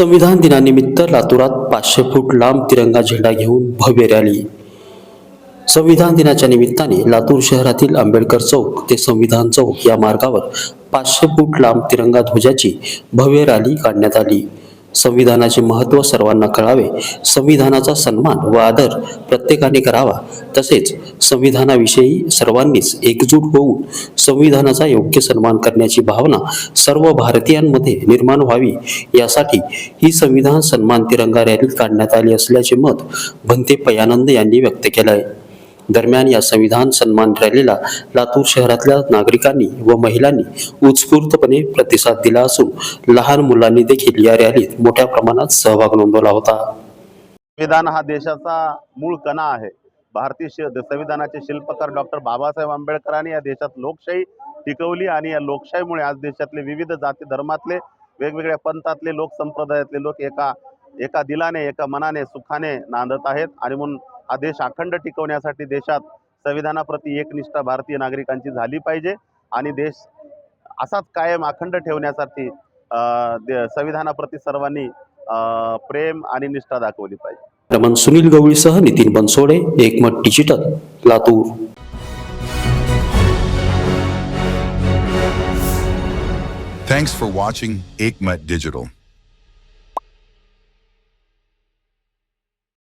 संविधान दिनानिमित्त लातूरात पाचशे फूट लांब तिरंगा झेंडा घेऊन भव्य रॅली. संविधान दिनाच्या निमित्ताने लातूर शहरातील आंबेडकर चौक ते संविधान चौक या मार्गावर पाचशे फूट लांब तिरंगा ध्वजाची भव्य रॅली काढण्यात आली. संविधानाचे महत्त्व सर्वांना कळावे संविधानाचा सन्मान व आदर प्रत्येकाने करावा. तसेच संविधानाविषयी सर्वांनीच एकजूट होऊन संविधानाचा योग्य सन्मान करण्याची भावना सर्व भारतीयांमध्ये निर्माण व्हावी यासाठी ही संविधान सन्मान तिरंगा रॅली काढण्यात आली असल्याचे मत भंते पयानंद यांनी व्यक्त केलं आहे दरम्यान या संविधान सन्मान रॅलीला लातूर शहरातल्या नागरिकांनी व महिलांनी उत्स्फूर्तपणे प्रतिसाद दिला असून लहान मुलांनी देखील या रॅलीत मोठ्या प्रमाणात सहभाग नोंदवला होता. संविधान हा देशाचा मूळ कणा आहे. भारतीय संविधानाचे शिल्पकार डॉक्टर बाबासाहेब आंबेडकरांनी या देशात लोकशाही टिकवली आणि या लोकशाहीमुळे आज देशातले विविध जाती धर्मातले वेगवेगळ्या पंथातले लोक संप्रदायातले लोक एका एका दिलाने एका मनाने सुखाने नांदत आहेत. आणि म्हणून हा देश अखंड टिकवण्यासाठी देशात संविधानाप्रती एकनिष्ठा भारतीय नागरिकांची झाली पाहिजे आणि देश असाच कायम अखंड ठेवण्यासाठी दे- संविधानाप्रती सर्वांनी प्रेम आणि निष्ठा दाखवली पाहिजे Raman Sunil गवळीसह Nitin Bansode Ekmat digital Latur Thanks for watching Aikmat Digital.